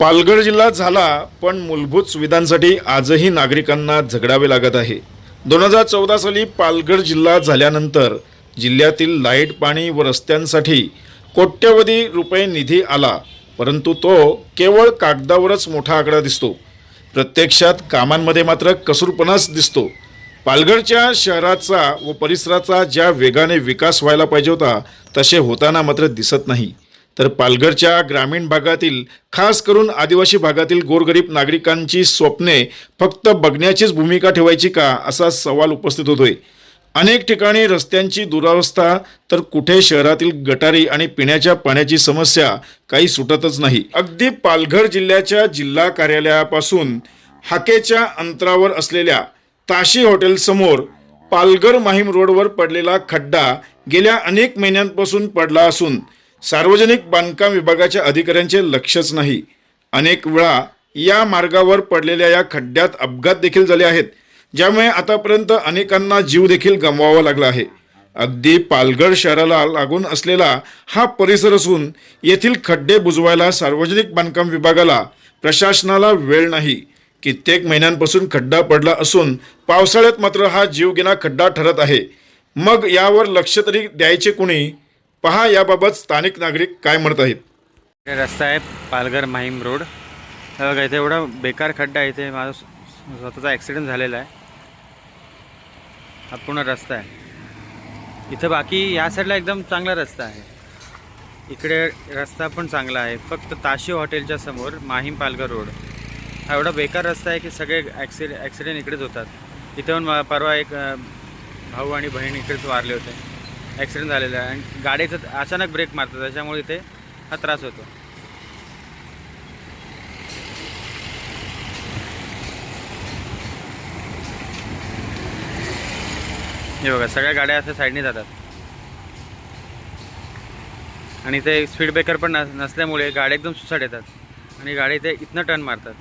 पालघर जिल्हा झाला पण मूलभूत सुविधांसाठी आजही नागरिकांना झगडावे लागत आहे. दोन हजार चौदा साली पालघर जिल्हा झाल्यानंतर जिल्ह्यातील लाइट पाणी व रस्त्यांसाठी कोट्यवधी रुपये निधी आला परंतु तो केवळ कागदावरच मोठा आकडा दिसतो. प्रत्यक्षात कामांमध्ये मात्र कसूरपणाच दिसतो. पालघरच्या शहराचा व परिसराचा ज्या वेगाने विकास व्हायला पाहिजे होता तसे होताना मात्र दिसत नाही. तर पालघरच्या ग्रामीण भागातील खास करून आदिवासी भागातील गोरगरीब नागरिकांची स्वप्ने फक्त बघण्याचीच भूमिका ठेवायची का असा सवाल उपस्थित होतोय. अनेक ठिकाणी रस्त्यांची दुरावस्था तर कुठे शहरातील गटारी आणि पिण्याच्या पाण्याची समस्या काही सुटतच नाही. अगदी पालघर जिल्ह्याच्या जिल्हा कार्यालयापासून हाकेच्या अंतरावर असलेल्या ताशी हॉटेलसमोर पालघर माहीम रोडवर पडलेला खड्डा गेल्या अनेक महिन्यांपासून पडला असून सार्वजनिक बांधकाम विभागाच्या अधिकाऱ्यांचे लक्षच नाही. अनेक वेळा या मार्गावर पडलेल्या या खड्ड्यात अपघात देखील झाले आहेत. ज्यामुळे आतापर्यंत अनेकांना जीव देखील गमवावा लागला आहे. अगदी पालघर शहराला लागून असलेला हा परिसर असून येथील खड्डे बुजवायला सार्वजनिक बांधकाम विभागाला प्रशासनाला वेळ नाही. कित्येक महिन्यांपासून खड्डा पडला असून पावसाळ्यात मात्र हा जीवघेणा खड्डा ठरत आहे. मग यावर लक्ष तरी द्यायचे कुणी? पहा याबाबत स्थानिक नागरिक काय म्हणत आहेत. रस्ता आहे पालघर माहीम रोड. बघा इथे एवढा बेकार खड्डा आहे इथे माझा स्वतःचा ॲक्सिडेंट झालेला आहे. हा पूर्ण रस्ता आहे. इथं बाकी या साईडला एकदम चांगला रस्ता आहे. इकडे रस्ता पण चांगला आहे. फक्त ताशी हॉटेलच्या समोर माहीम पालघर रोड. हा एवढा बेकार रस्ता आहे की सगळे ॲक्सिडे ॲक्सिडेंट इकडेच होतात. इथं पण परवा एक भाऊ आणि बहीण इकडेच वारले होते. ॲक्सिडेंट झालेला आहे. आणि गाडीचं अचानक ब्रेक मारतात त्याच्यामुळे इथे हा त्रास होतो. हे बघा सगळ्या गाड्या असं साईडने जातात. आणि इथे स्पीड ब्रेकर पण नस नसल्यामुळे गाड्या एकदम सुसाट येतात. आणि गाडी इथे इथनं टर्न मारतात.